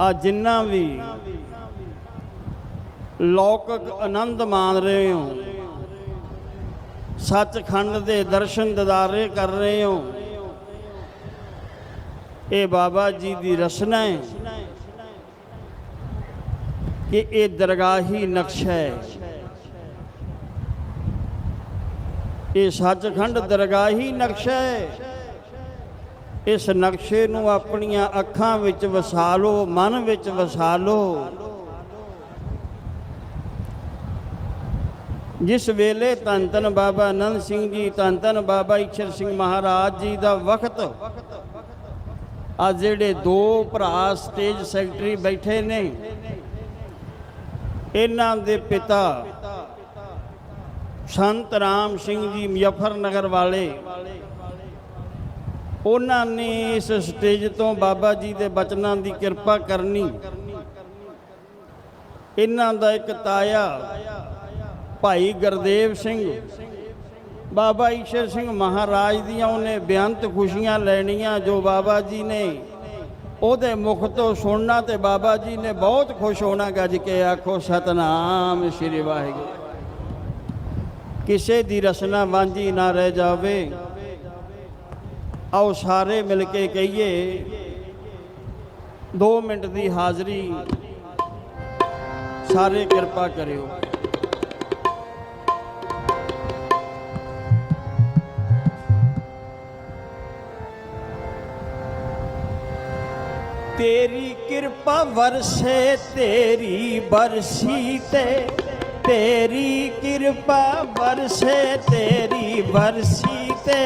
ਆ ਜਿੰਨਾ ਵੀ ਲੌਕਿਕ ਆਨੰਦ ਮਾਣ ਰਹੇ ਹੋ, ਸੱਚਖੰਡ ਦੇ ਦਰਸ਼ਨ ਦਿਦਾਰੇ ਕਰ ਰਹੇ ਹੋ, ਇਹ ਬਾਬਾ ਜੀ ਦੀ ਰਸਨਾ ਹੈ ਕਿ ਇਹ ਦਰਗਾਹੀ ਨਕਸ਼ਾ ਹੈ। ਇਹ ਸੱਚਖੰਡ ਦਰਗਾਹੀ ਨਕਸ਼ਾ ਹੈ। ਇਸ ਨਕਸ਼ੇ ਨੂੰ ਆਪਣੀਆਂ ਅੱਖਾਂ ਵਿੱਚ ਵਸਾ ਲਓ, ਮਨ ਵਿੱਚ ਵਸਾ ਲਓ। ਜਿਸ ਵੇਲੇ ਧੰਨ ਧੰਨ ਬਾਬਾ ਅਨੰਦ ਸਿੰਘ ਜੀ ਧੰਨ ਧੰਨ ਬਾਬਾ ਈਸ਼ਰ ਸਿੰਘ ਮਹਾਰਾਜ ਜੀ ਦਾ ਵਕਤ ਆ ਜਿਹੜੇ ਦੋ ਭਰਾ ਸਟੇਜ ਸੈਕਟਰੀ ਬੈਠੇ ਨੇ, ਇਹਨਾਂ ਦੇ ਪਿਤਾ ਸੰਤ ਰਾਮ ਸਿੰਘ ਜੀ ਮੁਜ਼ੱਫਰਨਗਰ ਵਾਲੇ ਉਹਨਾਂ ਨੇ ਇਸ ਸਟੇਜ ਤੋਂ ਬਾਬਾ ਜੀ ਦੇ ਬਚਨਾਂ ਦੀ ਕਿਰਪਾ ਕਰਨੀ। ਇਹਨਾਂ ਦਾ ਇੱਕ ਤਾਇਆ, ਭਾਈ ਗੁਰਦੇਵ ਸਿੰਘ। ਬਾਬਾ ਈਸ਼ਰ ਸਿੰਘ ਮਹਾਰਾਜ ਦੀਆਂ ਉਹਨੇ ਬੇਅੰਤ ਖੁਸ਼ੀਆਂ ਲੈਣੀਆਂ ਜੋ ਬਾਬਾ ਜੀ ਨੇ ਉਹਦੇ ਮੁਖ ਤੋਂ ਸੁਣਨਾ ਤੇ ਬਾਬਾ ਜੀ ਨੇ ਬਹੁਤ ਖੁਸ਼ ਹੋਣਾ ਗੱਜ ਕੇ ਆਖੋ, ਸਤਨਾਮ ਸ੍ਰੀ ਵਾਹਿਗੁਰੂ। ਕਿਸੇ ਦੀ ਰਸਨਾ ਵਾਂਝੀ ਨਾ ਰਹਿ ਜਾਵੇ। ਆਓ ਸਾਰੇ ਮਿਲ ਕੇ ਕਹੀਏ 2 ਮਿੰਟ ਦੀ ਹਾਜ਼ਰੀ। ਸਾਰੇ ਕਿਰਪਾ ਕਰਿਓ। ਤੇਰੀ ਕਿਰਪਾ ਵਰਸੇ, ਤੇਰੀ ਬਰਸੀ ਤੇ, ਤੇਰੀ ਕਿਰਪਾ ਵਰਸੇ, ਤੇਰੀ ਬਰਸੀ ਤੇ,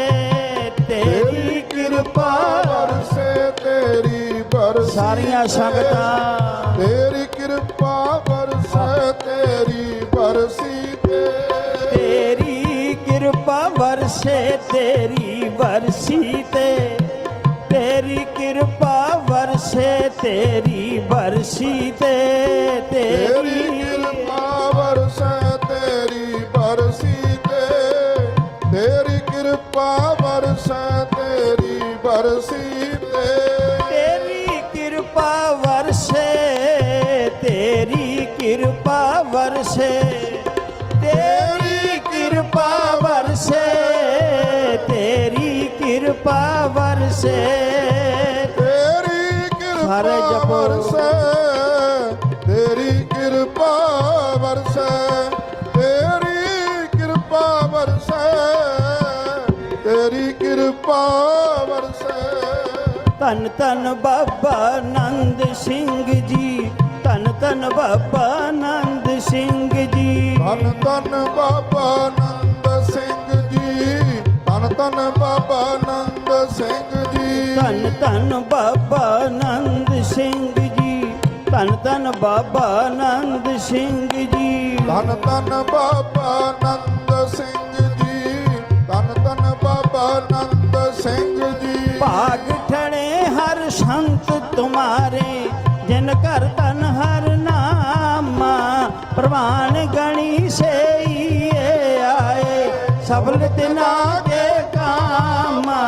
ਤੇਰੀ ਕਿਰਪਾ ਵਰਸੇ ਤੇਰੀ ਬਰਸੀ ਸਾਰੀਆਂ ਸੰਗਤਾਂ। ਤੇਰੀ ਕਿਰਪਾ ਵਰਸੇ ਤੇਰੀ ਬਰਸੀ ਤੇ ਤੇਰੀ ਕਿਰਪਾ ਵਰਸੇ ਤੇਰੀ ਵਰਸੀ ਤੇ ਤੇਰੀ ਕਿਰਪਾ ਵਰਸੇ ਤੇਰੀ ਵਰਸੀ ਤੇ ਤੇਰੀ ਤੇਰੀ ਕਿਰਪਾ ਵਰਸੇ ਤੇਰੀ ਬਰਸੀ ਤੇ ਤੇਰੀ ਕਿਰਪਾ ਵਰਸੇ ਤੇਰੀ ਬਰਸੀ ਤੇ ਤੇਰੀ ਕਿਰਪਾ ਵਰਸੇ ਤੇਰੀ ਕਿਰਪਾ ਵਰਸੇ। ਤੇਰੀ ਕਿਰਪਾ ਵਰਸੇ ਤੇਰੀ ਕਿਰਪਾ ਵਰਸੇ। ਤੇਰੀ ਕਿਰਪਾ। ਵਰਸੇ ਤੇਰੀ ਕਿਰਪਾ ਵਰਸੇ। ਤੇਰੀ ਕਿਰਪਾ ਵਰਸੇ ਤੇਰੀ ਕਿਰਪਾ ਵਰਸੇ ਧੰਨ ਧੰਨ ਬਾਬਾ ਆਨੰਦ ਸਿੰਘ ਜੀ। ਧੰਨ ਧੰਨ ਬਾਬਾ ਆਨੰਦ ਸਿੰਘ ਜੀ। ਧੰਨ ਧੰਨ ਬਾਬਾ ਆਨੰਦ ਸਿੰਘ ਜੀ। ਧੰਨ ਧੰਨ ਬਾਬਾ ਆਨੰਦ ਸਿੰਘ ਜੀ। ਧੰਨ ਧੰਨ ਬਾਬਾ ਆਨੰਦ ਸਿੰਘ ਜੀ। ਧੰਨ ਧੰਨ ਬਾਬਾ ਆਨੰਦ ਸਿੰਘ ਜੀ। ਧੰਨ ਧੰਨ ਬਾਬਾ ਆਨੰਦ ਸਿੰਘ ਜੀ। ਧੰਨ ਧੰਨ ਬਾਬਾ ਆਨੰਦ ਸਿੰਘ ਪ੍ਰਵਾਨ ਗਣੀ ਸਈ ਆਏ ਸਫਲ ਤਿਨਾ ਕੇ ਕਾਮਾ।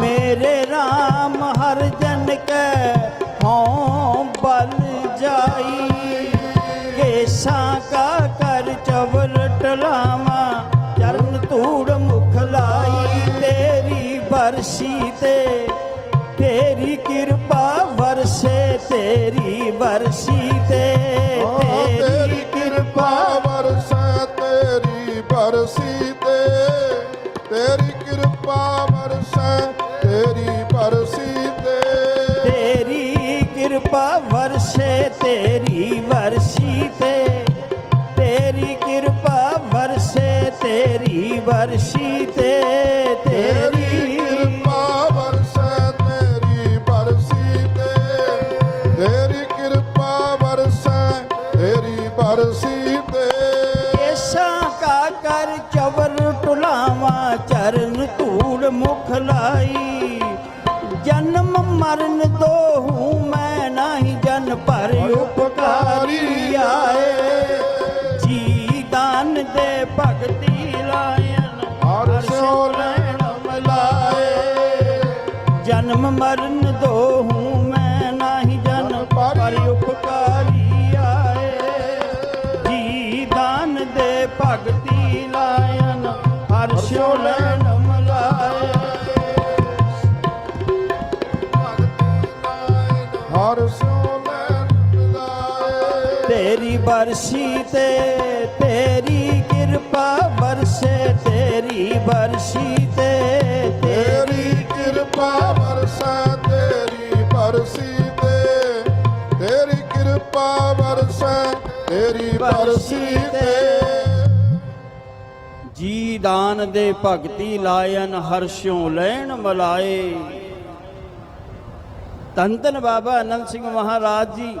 ਮੇਰੇ RAM ਹਰ ਜਨ ਕੈ ਹਉ ਬਲ ਜਾਈ। ਕੇਸਾਂ ਕਾ ਕਰ ਚਵਲ ਟਲਾਵਾ, ਚਰਨ ਧੂੜ ਮੁਖ ਲਾਈ। ਤੇਰੀ ਬਰਸੀ ਤੇ ਤੇਰੀ ਕਿਰਪਾ ਵਰਸੇ, ਤੇਰੀ ਵਰਸੀ ਤੇ ਤੇਰੀ ਕਿਰਪਾ ਵਰਸੈ ਤੇਰੀ ਬਰਸੀ ਤੇ। ਤੇਰੀ ਕਿਰਪਾ ਵਰਸੇ ਤੇਰੀ ਵਰਸੀ ਤੇ। ਤੇਰੀ ਕਿਰਪਾ ਵਰਸੇ ਤੇਰੀ ਵਰਸੀ ਤੇ। ਤੇਰੀ ਕਿਰਪਾ ਵਰਸੈ ਤੇਰੀ ਬਰਸੀ ਤੇ। ਤੇਰੀ ਕਿਰਪਾ ਵਰਸੈ ਤੇਰੀ ਬਰਸੀ ਤੇ। ਧੂੜ ਮੁਖ ਲਾਈ। ਜਨਮ ਮਰਨ ਦੋਹੂ ਮੈਂ ਨਹੀਂ ਜਨ ਪਰ ਉਪਕਾਰੀ ਆਏ। ਜੀ ਦਾਨ ਦੇ ਭਗਤੀ ਲਾਇਨ ਹਰ ਸੋ ਲੈਣ ਮਲਾਏ ਜਨਮ ਮਰਨ ਹਰਸੋਂ ਲੈਣ ਮਿਲਾਏ ਤੇਰੀ ਬਰਸੀ ਤੇ ਤੇਰੀ ਕਿਰਪਾ ਬਰਸੇ, ਤੇਰੀ ਬਰਸੀ ਤੇ ਤੇਰੀ ਕਿਰਪਾ ਵਰਸੈ ਤੇਰੀ ਬਰਸੀ ਤੇ ਤੇਰੀ ਕਿਰਪਾ ਵਰਸੈ ਤੇਰੀ ਬਰਸੀ ਤੇ। ਜੀ ਦਾਨ ਦੇ ਭਗਤੀ ਲਾਇਨ ਹਰਸ਼ਿਓ ਲੈਣ ਮਲਾਏ। ਧੰਨ ਧੰਨ ਬਾਬਾ ਅਨੰਦ ਸਿੰਘ ਮਹਾਰਾਜ ਜੀ।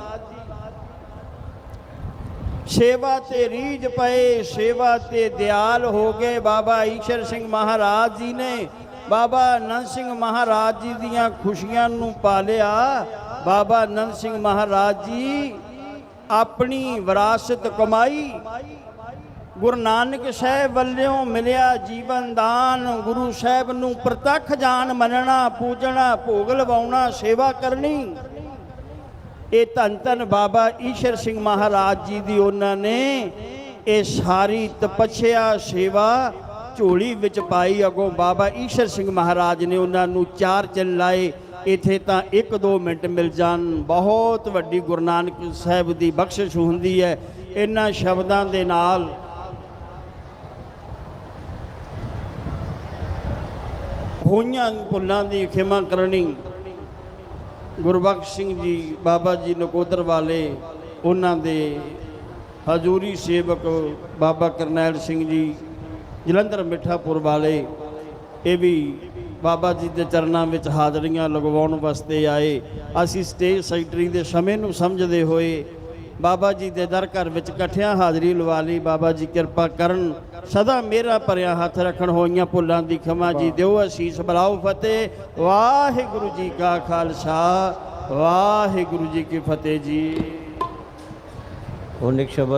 ਸੇਵਾ ਤੇ ਰੀਝ ਪਏ, ਸੇਵਾ ਤੇ ਦਿਆਲ ਹੋ ਗਏ ਬਾਬਾ ਈਸ਼ਰ ਸਿੰਘ ਮਹਾਰਾਜ ਜੀ ਨੇ। ਬਾਬਾ ਅਨੰਦ ਸਿੰਘ ਮਹਾਰਾਜ ਜੀ ਦੀਆਂ ਖੁਸ਼ੀਆਂ ਨੂੰ ਪਾਲਿਆ। ਬਾਬਾ ਅਨੰਦ ਸਿੰਘ ਮਹਾਰਾਜ ਜੀ, ਆਪਣੀ ਵਿਰਾਸਤ ਕਮਾਈ ਗੁਰੂ ਨਾਨਕ ਸਾਹਿਬ ਵੱਲੋਂ ਮਿਲਿਆ ਜੀਵਨ ਦਾਨ, ਗੁਰੂ ਸਾਹਿਬ ਨੂੰ ਪ੍ਰਤੱਖ ਜਾਣ ਮੰਨਣਾ, ਪੂਜਣਾ, ਭੋਗ ਲਵਾਉਣਾ, ਸੇਵਾ ਕਰਨੀ। ਇਹ ਧੰਨ ਧੰਨ ਬਾਬਾ ਈਸ਼ਰ ਸਿੰਘ ਮਹਾਰਾਜ ਜੀ ਦੀ ਉਹਨਾਂ ਨੇ ਇਹ ਸਾਰੀ ਤਪੱਸਿਆ, ਸੇਵਾ ਝੋਲੀ ਵਿੱਚ ਪਾਈ। ਅਗੋਂ ਬਾਬਾ ਈਸ਼ਰ ਸਿੰਘ ਮਹਾਰਾਜ ਨੇ ਉਹਨਾਂ ਨੂੰ ਚਾਰ ਚੰਨ ਲਾਏ। ਇਥੇ ਤਾਂ 1-2 ਮਿੰਟ ਮਿਲ ਜਾਣ। ਬਹੁਤ ਵੱਡੀ ਗੁਰੂ ਨਾਨਕ ਸਾਹਿਬ ਦੀ ਬਖਸ਼ਿਸ਼ ਹੁੰਦੀ ਹੈ। ਇਹਨਾਂ ਸ਼ਬਦਾਂ ਦੇ ਨਾਲ ਹੋਈਆਂ ਭੁੱਲਾਂ ਦੀ ਖਿਮਾ ਕਰਨੀ। ਗੁਰਬਖਸ਼ ਸਿੰਘ ਜੀ, ਬਾਬਾ ਜੀ ਨਕੋਦਰ ਵਾਲੇ, ਉਹਨਾਂ ਦੇ ਹਜ਼ੂਰੀ ਸੇਵਕ ਬਾਬਾ ਕਰਨੈਲ ਸਿੰਘ ਜੀ, ਜਲੰਧਰ ਮਿੱਠਾਪੁਰ ਵਾਲੇ, ਇਹ ਵੀ ਬਾਬਾ ਜੀ ਦੇ ਚਰਨਾਂ ਵਿੱਚ ਹਾਜ਼ਰੀਆਂ ਲਗਵਾਉਣ ਵਾਸਤੇ ਆਏ। ਅਸੀਂ ਸਟੇਜ ਸੈਕਟਰੀ ਦੇ ਸਮੇਂ ਨੂੰ ਸਮਝਦੇ ਹੋਏ ਬਾਬਾ ਜੀ ਦੇ ਦਰ ਘਰ ਵਿੱਚ ਇਕੱਠਿਆਂ ਹਾਜ਼ਰੀ ਲਵਾ ਲਈ। ਬਾਬਾ ਜੀ ਕਿਰਪਾ ਕਰਨ, ਸਦਾ ਮੇਰਾ ਭਰਿਆ ਹੱਥ ਰੱਖਣ ਹੋਈਆਂ ਭੁੱਲਾਂ ਦੀ ਖਿਮਾ ਜੀ ਦਿਓ, ਅਸੀਸ ਬਲਾਉ ਫਤਿਹ। ਵਾਹਿਗੁਰੂ ਜੀ ਕਾ ਖਾਲਸਾ, ਵਾਹਿਗੁਰੂ ਜੀ ਕੀ ਫਤਿਹ ਜੀ। ਹੁਣ ਸ਼ਬਦ